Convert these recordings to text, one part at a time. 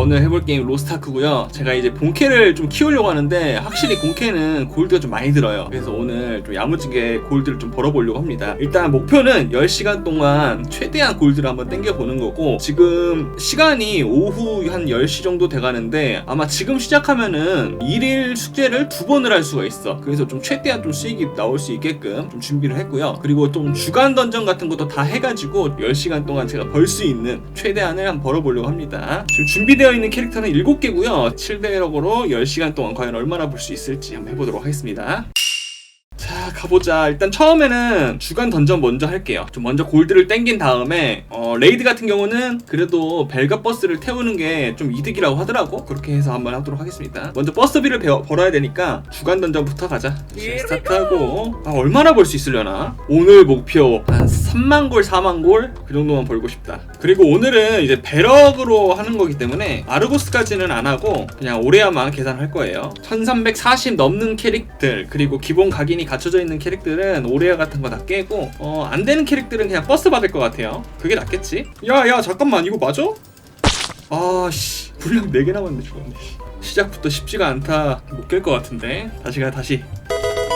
오늘 해볼 게임 로스타크고요. 제가 이제 본캐를 좀 키우려고 하는데 확실히 본캐는 골드가 좀 많이 들어요. 그래서 오늘 좀 야무지게 골드를 좀 벌어보려고 합니다. 일단 목표는 10시간 동안 최대한 골드를 한번 땡겨보는 거고 지금 시간이 오후 한 10시 정도 돼가는데 아마 지금 시작하면은 일일 숙제를 두 번을 할 수가 있어. 그래서 좀 최대한 좀 수익이 나올 수 있게끔 좀 준비를 했고요. 그리고 좀 주간 던전 같은 것도 다 해가지고 10시간 동안 제가 벌 수 있는 최대한을 한번 벌어보려고 합니다. 지금 준비되어 있는 캐릭터는 7개고요. 7대럭으로 10시간 동안 과연 얼마나 볼 수 있을지 한번 해보도록 하겠습니다. 자 가보자. 일단 처음에는 주간 던전 먼저 할게요. 좀 먼저 골드를 땡긴 다음에 어, 레이드 같은 경우는 그래도 벨가 버스를 태우는 게 좀 이득이라고 하더라고. 그렇게 해서 한번 하도록 하겠습니다. 먼저 버스비를 배워, 벌어야 되니까 주간 던전부터 가자. 자, 스타트하고. 아, 얼마나 벌 수 있으려나? 오늘 목표 한 3만 골 4만 골? 그 정도만 벌고 싶다 그리고 오늘은 이제 배럭으로 하는 거기 때문에 아르고스까지는 안 하고 그냥 오레아만 계산할 거예요. 1340 넘는 캐릭들 그리고 기본 각인이 갖춰져 있는 캐릭들은 오레아 같은 거 다 깨고 어, 안 되는 캐릭들은 그냥 버스 받을 것 같아요. 그게 낫겠지? 야야 잠깐만. 이거 맞아? 아씨. 분량 4개 남았는데 죽었네 씨. 시작부터 쉽지가 않다. 못 깰 것 같은데. 다시 가 다시.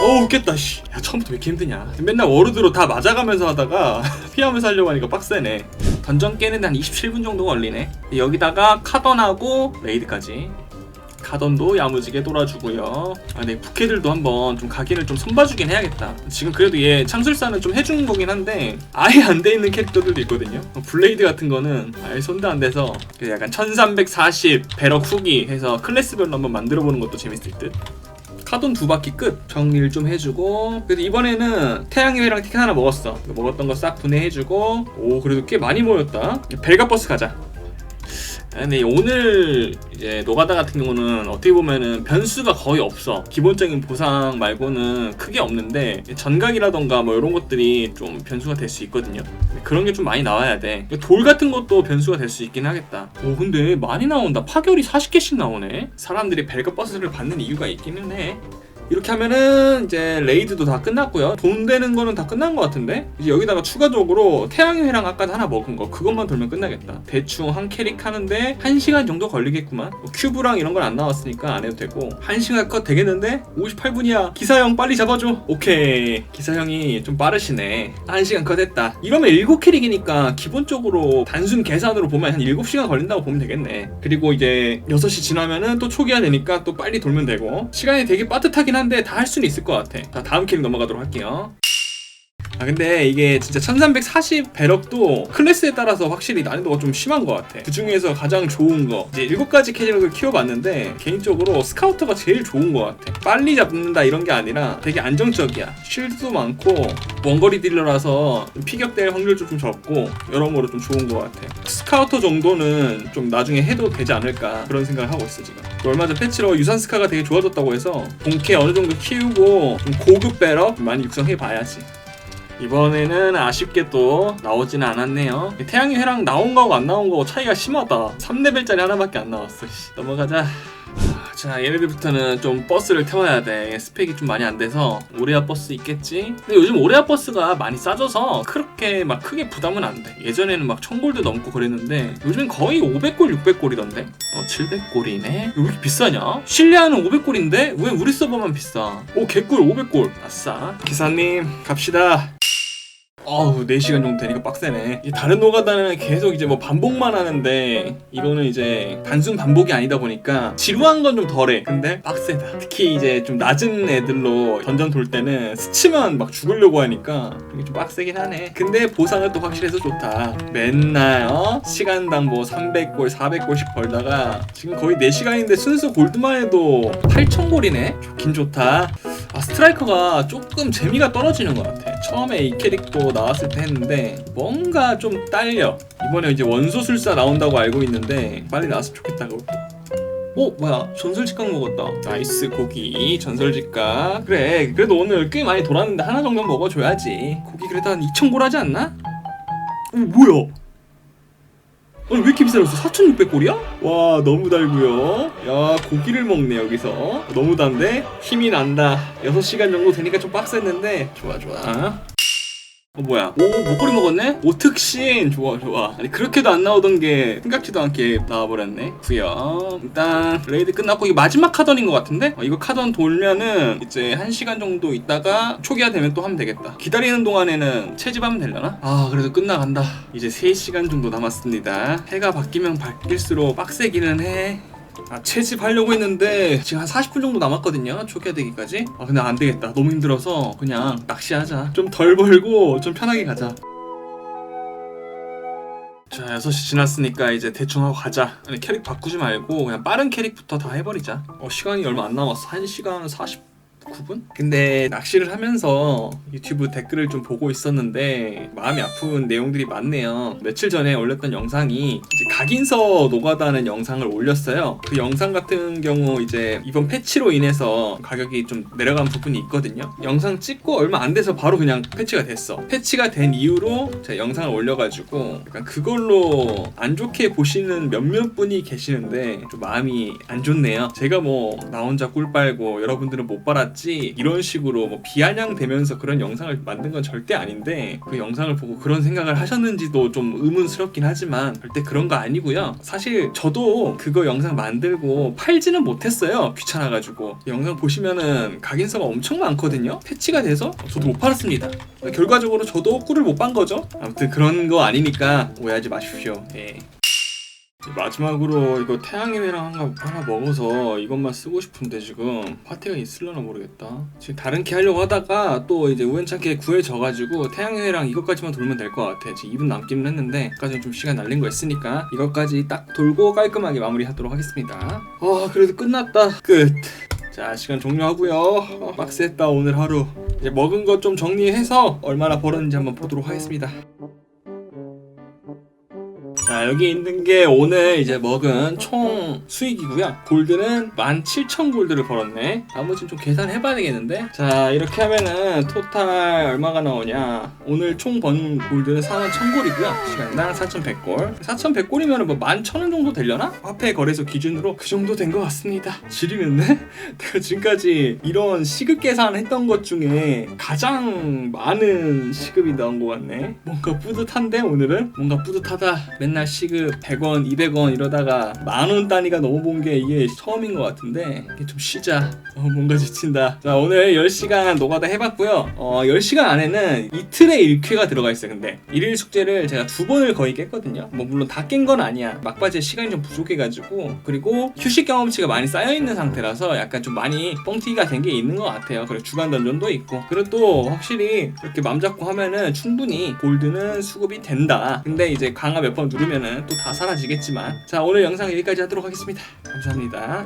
어 웃겠다 씨. 야 처음부터 왜 이렇게 힘드냐. 맨날 워르드로 다 맞아가면서 하다가 피하면서 하려고 하니까 빡세네 던전 깨는데 한 27분 정도 걸리네. 여기다가 카던하고 레이드까지. 카던도 야무지게 돌아주고요. 아, 네 부캐들도 한번 좀 각인을 좀 손봐주긴 해야겠다. 지금 그래도 얘 창술사는 좀 해주는 거긴 한데 아예 안 돼 있는 캐릭터들도 있거든요. 어, 블레이드 같은 거는 아예 손도 안 돼서 그 약간 1340 배럭 후기 해서 클래스별로 한번 만들어 보는 것도 재밌을 듯 카돈 두 바퀴 끝 정리를 좀 해주고 그래도 이번에는 태양의 회랑 티켓 하나 먹었어. 먹었던 거 싹 분해해주고 오 그래도 꽤 많이 모였다. 벨가 버스 가자. 아, 근데 오늘 이제 노가다 같은 경우는 어떻게 보면은 변수가 거의 없어. 기본적인 보상 말고는 크게 없는데 전각이라던가 뭐 이런 것들이 좀 변수가 될 수 있거든요. 그런 게 좀 많이 나와야 돼. 돌 같은 것도 변수가 될 수 있긴 하겠다. 오 근데 많이 나온다. 파결이 40개씩 나오네. 사람들이 벨가 버스를 받는 이유가 있기는 해. 이렇게 하면은 이제 레이드도 다 끝났고요. 돈 되는 거는 다 끝난 것 같은데 이제 여기다가 추가적으로 태양의 회랑 아까 하나 먹은 거 그것만 돌면 끝나겠다. 대충 한 캐릭 하는데 1 시간 정도 걸리겠구만. 뭐 큐브랑 이런 건 안 나왔으니까 안 해도 되고 1 시간 컷 되겠는데 58분이야. 기사형 빨리 잡아줘. 오케이. 기사형이 좀 빠르시네. 1 시간 컷 했다. 이러면 7 캐릭이니까 기본적으로 단순 계산으로 보면 한 7시간 걸린다고 보면 되겠네. 그리고 이제 6시 지나면은 또 초기화 되니까 또 빨리 돌면 되고 시간이 되게 빠듯하긴 한데 다 할 수는 있을 것 같아. 자, 다음 캐릭 넘어가도록 할게요. 아 근데 이게 진짜 1340 배럭도 클래스에 따라서 확실히 난이도가 좀 심한 것 같아. 그 중에서 가장 좋은 거. 이제 7가지 캐릭을 키워봤는데 개인적으로 스카우터가 제일 좋은 것 같아. 빨리 잡는다 이런 게 아니라 되게 안정적이야. 쉴드도 많고 원거리 딜러라서 피격될 확률도 좀 적고 여러모로 좀 좋은 것 같아. 스카우터 정도는 좀 나중에 해도 되지 않을까 그런 생각을 하고 있어 지금. 또 얼마 전 패치로 유산 스카가 되게 좋아졌다고 해서 본캐 어느 정도 키우고 좀 고급 배럭 많이 육성해 봐야지 이번에는 아쉽게 또 나오지는 않았네요. 태양의 회랑 나온 거하고 안 나온 거 차이가 심하다. 3레벨짜리 하나밖에 안 나왔어. 씨. 넘어가자. 아, 자 얘네들부터는 좀 버스를 태워야 돼. 스펙이 좀 많이 안 돼서 오레아 버스 있겠지? 근데 요즘 오레아 버스가 많이 싸져서 그렇게 막 크게 부담은 안돼. 예전에는 막 1000골드 넘고 그랬는데 요즘엔 거의 500골 600골이던데? 어 700골이네? 왜 이렇게 비싸냐? 실내하는 500골인데 왜 우리 서버만 비싸? 오 개꿀 500골. 아싸. 기사님 갑시다 어우 4시간 정도 되니까 빡세네. 이 다른 노가다는 계속 이제 뭐 반복만 하는데 이거는 이제 단순 반복이 아니다 보니까 지루한 건 좀 덜해. 근데 빡세다. 특히 이제 좀 낮은 애들로 던전 돌 때는 스치면 막 죽으려고 하니까 이게 좀 빡세긴 하네. 근데 보상은 또 확실해서 좋다. 맨날 어? 시간당 뭐 300골 400골씩 벌다가 지금 거의 4시간인데 순수 골드만 해도 8,000골이네? 좋긴 좋다. 아 스트라이커가 조금 재미가 떨어지는 것 같아 처음에 이 캐릭터 나왔을 때 했는데 뭔가 좀 딸려. 이번에 이제 원소술사 나온다고 알고 있는데 빨리 나왔으면 좋겠다 그것도. 어 뭐야? 전설직각 먹었다. 나이스 고기. 전설직각. 그래 그래도 오늘 꽤 많이 돌았는데 하나 정도 먹어줘야지. 고기 그래도 한 2,000골 하지 않나? 어 뭐야 아니 왜 이렇게 비싸졌어? 4,600골이야? 와 너무 달고요 야 고기를 먹네 여기서 너무 단데? 힘이 난다 6시간 정도 되니까 좀 빡셌는데 좋아 좋아 어 뭐야? 오 목걸이 먹었네? 오특신! 좋아 좋아. 아니 그렇게도 안 나오던 게 생각지도 않게 나와버렸네. 구요 일단 레이드 끝났고 이거 마지막 카던인 것 같은데? 어, 이거 카던 돌면은 이제 한 시간 정도 있다가 초기화 되면 또 하면 되겠다. 기다리는 동안에는 채집하면 되려나? 아 그래도 끝나간다. 이제 3시간 정도 남았습니다. 해가 바뀌면 바뀔수록 빡세기는 해 아, 채집하려고 했는데 지금 한 40분 정도 남았거든요. 초기화되기까지. 아, 근데 안 되겠다. 너무 힘들어서 그냥 낚시하자. 좀 덜 벌고 좀 편하게 가자. 자, 6시 지났으니까 이제 대충 하고 가자. 아니, 캐릭 바꾸지 말고 그냥 빠른 캐릭부터 다 해버리자. 어, 시간이 얼마 안 남았어. 1시간 49분? 근데 낚시를 하면서 유튜브 댓글을 좀 보고 있었는데 마음이 아픈 내용들이 많네요. 며칠 전에 올렸던 영상이 이제 각인서 노가다는 영상을 올렸어요. 그 영상 같은 경우 이제 이번 패치로 인해서 가격이 좀 내려간 부분이 있거든요. 영상 찍고 얼마 안 돼서 바로 그냥 패치가 됐어. 패치가 된 이후로 제가 영상을 올려가지고 약간 그걸로 안 좋게 보시는 몇몇 분이 계시는데 좀 마음이 안 좋네요. 제가 뭐 나 혼자 꿀 빨고 여러분들은 못 빨았 지 이런 식으로 뭐 비아냥대면서 그런 영상을 만든 건 절대 아닌데 그 영상을 보고 그런 생각을 하셨는지도 좀 의문스럽긴 하지만 절대 그런 거 아니고요. 사실 저도 그거 영상 만들고 팔지는 못했어요. 귀찮아가지고 영상 보시면은 각인서가 엄청 많거든요. 패치가 돼서 저도 못 팔았습니다. 결과적으로 저도 꿀을 못 빤 거죠. 아무튼 그런 거 아니니까 오해하지 마십시오. 예. 마지막으로 이거 태양의 회랑 하나, 하나 먹어서 이것만 쓰고 싶은데 지금 파티가 있을려나 모르겠다. 지금 다른 키 하려고 하다가 또 이제 우연찮게 구해져가지고 태양의 회랑 이것까지만 돌면 될 것 같아. 지금 2분 남기는 했는데 까지는 좀 시간 날린 거 있으니까 이것까지 딱 돌고 깔끔하게 마무리 하도록 하겠습니다. 아 그래도 끝났다. 끝. 자 시간 종료하고요. 어, 빡셌다 오늘 하루. 이제 먹은 것 좀 정리해서 얼마나 벌었는지 한번 보도록 하겠습니다 자 여기 있는 게 오늘 이제 먹은 총 수익이고요. 골드는 17,000 골드를 벌었네. 나머지는 좀 계산해봐야 되겠는데? 자 이렇게 하면은 토탈 얼마가 나오냐? 오늘 총 번 골드는 41,000골이고요. 시간당 4,100골. 4,100골이면 뭐 11,000원 정도 되려나? 화폐 거래소 기준으로 그 정도 된 것 같습니다. 지리는데? 내가 지금까지 이런 시급 계산 했던 것 중에 가장 많은 시급이 나온 것 같네. 뭔가 뿌듯한데 오늘은? 뭔가 뿌듯하다. 맨날 시급 100원, 200원 이러다가 만 원 단위가 넘어본 게 이게 처음인 것 같은데 이게 좀 쉬자. 어, 뭔가 지친다. 자 오늘 10시간 노가다 해봤고요. 어, 10시간 안에는 이틀의 1쾌가 들어가 있어요. 근데 일일 숙제를 제가 두 번을 거의 깼거든요. 뭐 물론 다 깬 건 아니야. 막바지에 시간이 좀 부족해가지고 그리고 휴식 경험치가 많이 쌓여 있는 상태라서 약간 좀 많이 뻥튀기가 된 게 있는 것 같아요. 그리고 주간 던전도 있고 그리고 또 확실히 이렇게 맘 잡고 하면은 충분히 골드는 수급이 된다. 근데 이제 강화 몇 번 누르 면은 또 다 사라지겠지만 자 오늘 영상 여기까지 하도록 하겠습니다. 감사합니다.